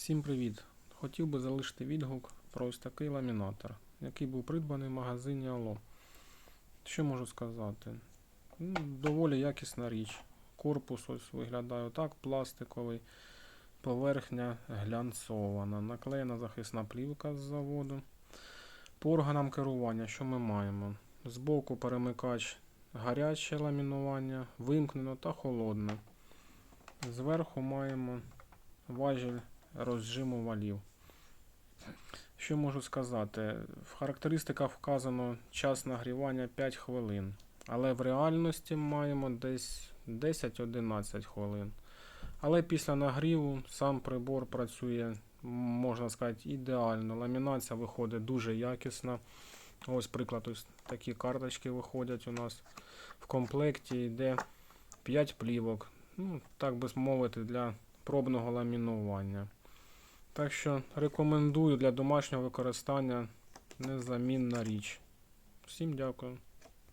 Всім привіт! Хотів би залишити відгук про ось такий ламінатор, який був придбаний в магазині Алло. Що можу сказати? Ну, доволі якісна річ. Корпус ось виглядає так, пластиковий, поверхня глянцована, наклеєна захисна плівка з заводу. По органам керування, що ми маємо? Збоку перемикач гаряче ламінування, вимкнено та холодне. Зверху маємо важіль розжиму валів. Що можу сказати? В характеристиках вказано час нагрівання 5 хвилин, але в реальності маємо десь 10-11 хвилин. Але після нагріву сам прибор працює, можна сказати, ідеально. Ламінація виходить дуже якісна. Ось приклад, ось такі карточки виходять у нас. В комплекті йде 5 плівок. Ну, так би мовити, для пробного ламінування. Так що рекомендую для домашнього використання незамінна річ. Всім дякую.